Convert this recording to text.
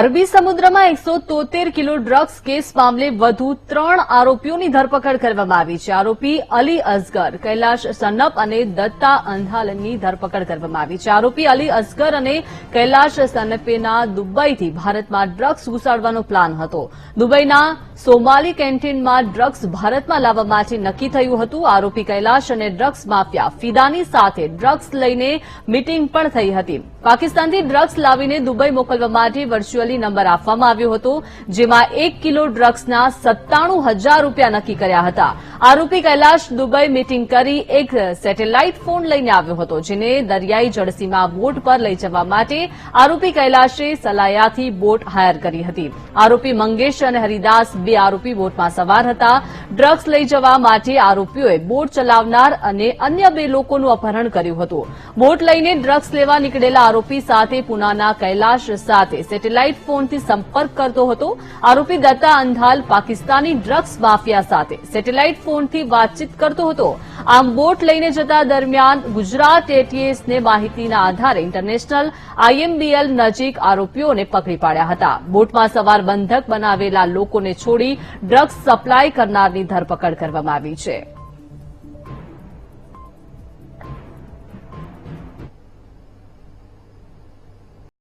અરબી સમુદ્રમાં એકસો તોતેર કિલો ડ્રગ્સ કેસ મામલે વધુ ત્રણ આરોપીઓની ધરપકડ કરવામાં આવી છે. આરોપી અલી અસગર કૈલાશ સન્નપ અને દત્તા અંધાલની ધરપકડ કરવામાં આવી છે. આરોપી અલી અસગર અને કૈલાશ સન્નપેના દુબઈથી ભારતમાં ડ્રગ્સ ઘુસાડવાનો પ્લાન હતો. દુબઈના સોમાલી કેન્ટીનમાં ડ્રગ્સ ભારતમાં લાવવા માટે નક્કી થયું હતું. આરોપી કૈલાશ અને ડ્રગ્સ માફિયા ફિદાની સાથે ડ્રગ્સ લઈને મીટિંગ પણ થઈ હતી. પાકિસ્તાનથી ડ્રગ્સ લાવીને દુબઈ મોકલવા માટે વર્ચ્યુઅલી નંબર આપવામાં આવ્યો હતો, જેમાં એક કિલો ડ્રગ્સના સત્તાણું રૂપિયા નક્કી કર્યા હતા. આરોપી કૈલાશ દુબઈ મીટિંગ કરી એક સેટેલાઇટ ફોન લઈને આવ્યો હતો, જેને દરિયાઈ જળસીમા બોટ પર લઈ જવા માટે આરોપી કૈલાશે સલાયાથી બોટ હાયર કરી હતી. આરોપી મંગેશ અને હરિદાસ બે આરોપી બોટમાં સવાર હતા. ડ્રગ્સ લઈ જવા માટે આરોપીઓએ બોટ ચલાવનાર અને અન્ય બે લોકોનું અપહરણ કર્યું હતું. બોટ લઈને ડ્રગ્સ લેવા નીકળેલા આરોપી સાથે પુનાના કૈલાશ સાથે સેટેલાઇટ ફોનથી સંપર્ક કરતો હતો. આરોપી દત્તા અંધાલ પાકિસ્તાની ડ્રગ્સ માફિયા સાથે સેટેલાઇટ ફોનથી વાતચીત કરતો હતો. આમ બોટ લઈને જતા દરમિયાન ગુજરાત એટીએસને માહિતીના આધારે ઇન્ટરનેશનલ આઈએમબીએલ નજીક આરોપીઓને પકડી પાડ્યા હતા. બોટમાં સવાર બંધક બનાવેલા લોકોને છોડી ડ્રગ્સ સપ્લાય કરનારની ધરપકડ કરવામાં આવી છે.